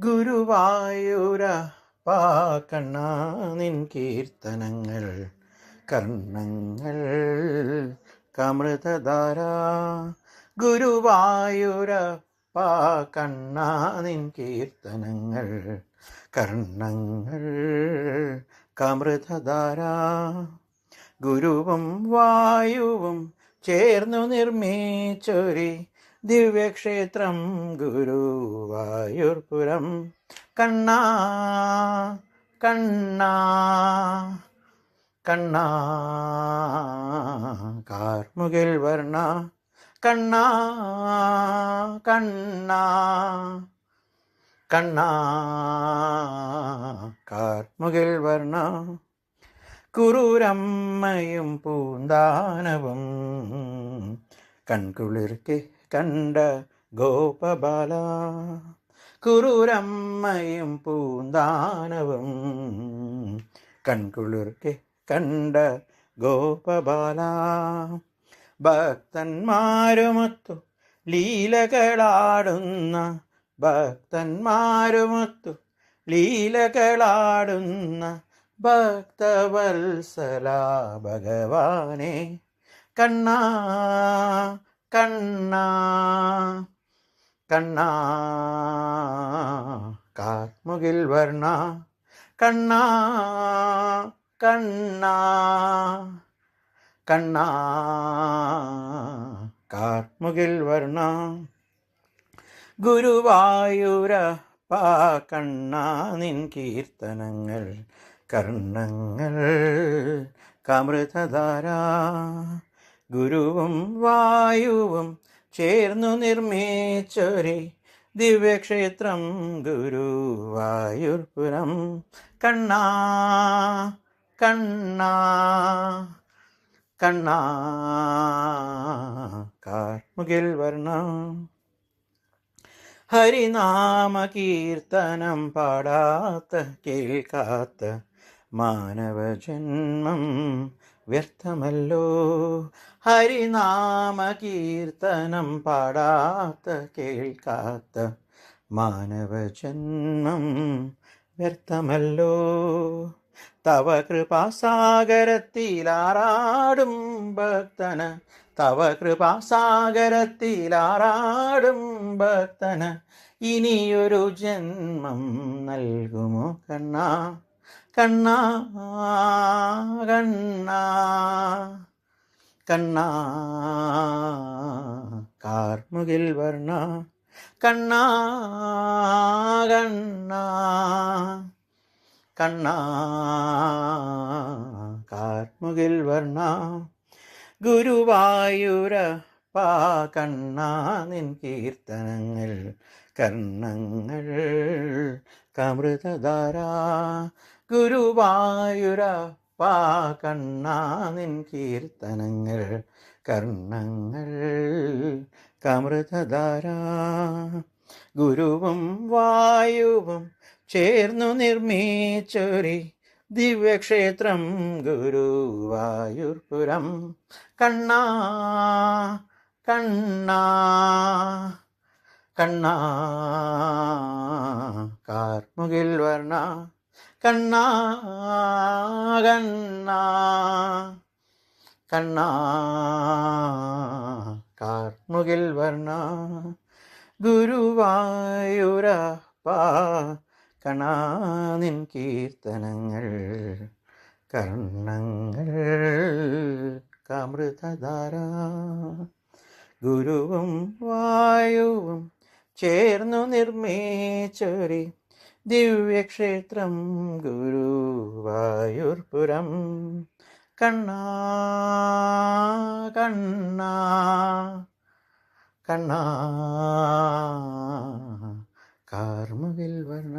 ഗുരുവായൂര പാക്കണ്ണ നിൻ കീർത്തനങ്ങൾ കർണങ്ങൾ കമൃതധാര. ഗുരുവായൂര പാക്കണ്ണ നിൻ കീർത്തനങ്ങൾ കർണങ്ങൾ കമൃതധാര. ഗുരുവും വായുവും ചേർന്നു നിർമ്മിച്ചൊരി ദിവ്യക്ഷേത്രം ഗുരുവായൂർപുരം കണ്ണ കണ്ണ കണ്ണ കാർമുകിൽ വർണ. കണ്ണ കണ്ണ കണ്ണ കാർമുകിൽ വർണ. കുരൂരമ്മയും പൂന്താനവും കൺകുളിർക്കെ കണ്ട ഗോപബാല. കുറൂരമ്മയും പൂന്താനവും കൺകുളിർക്കെ കണ്ട ഗോപബാല. ഭക്തന്മാരുമൊത്തു ലീലകളാടുന്ന ഭക്തന്മാരുമൊത്തു ലീലകളാടുന്ന ഭക്തവത്സല ഭഗവാനെ. കണ്ണാ കണ്ണാ കണ്ണാ കാർമുകിൽ വർണ കണ്ണാ കണ്ണാ കണ്ണാ കാർമുകിൽ വർണ. ഗുരുവായൂര പാ കണ്ണാ നിൻ കീർത്തനങ്ങൾ കർണങ്ങൾ കമൃതധാര. ഗുരുവും വായുവും ചേർന്നു നിർമ്മിച്ചൊരു ദിവ്യക്ഷേത്രം. ഗുരുവായൂർപുരം കണ്ണാ കണ്ണാ കണ്ണാ. കാർമുകിൽ വർണ ഹരിനാമ കീർത്തനം പാടാത്ത കേൾക്കാത്ത മാനവജന്മം വ്യർത്ഥമല്ലോ. ഹരിനാമ കീർത്തനം പാടാത്ത കേൾക്കാത്ത മാനവജന്മം വ്യർത്ഥമല്ലോ. തവ കൃപാസാഗരത്തിലാറാടും ഭക്തന തവ കൃപാസാഗരത്തിലാറാടും ഭക്തന ഇനിയൊരു ജന്മം നൽകുമോ കണ്ണ കണ്ണ കണ്ണാ. കണ്ണാ കാർമുകിൽ വർണ കണ്ണാ കണ്ണാ കണ്ണാ കാർമുകിൽ വർണ. ഗുരുവായൂര പാ കണ്ണാ നിൻ കീർത്തനങ്ങൾ കർണങ്ങൾ കമൃതധാര. ഗുരുവായൂര പാ കണ്ണാ നിൻ കീർത്തനങ്ങൾ കർണങ്ങൾ കമൃതധാര. ഗുരുവും വായുവും ചേർന്നു നിർമ്മിച്ചൊരി ദിവ്യക്ഷേത്രം ഗുരുവായൂർപുരം കണ്ണാ കണ്ണാ കണ്ണാ. കാർമുകിൽ വർണ കണ്ണാ കണ്ണാ കണ്ണാ. കാർമുകിൽ വർണ ഗുരുവായൂരപ്പ കണാ നിൻ കീർത്തനങ്ങൾ കർണങ്ങൾ കമൃതധാര. ഗുരുവും വായുവും ചേർന്നു നിർമ്മിച്ചൊരി ദിവ്യക്ഷേത്രം ഗുരുവായൂർപുരം. കണ്ണാ കണ്ണാ കണ്ണാ കാർമുകിൽ വർണ.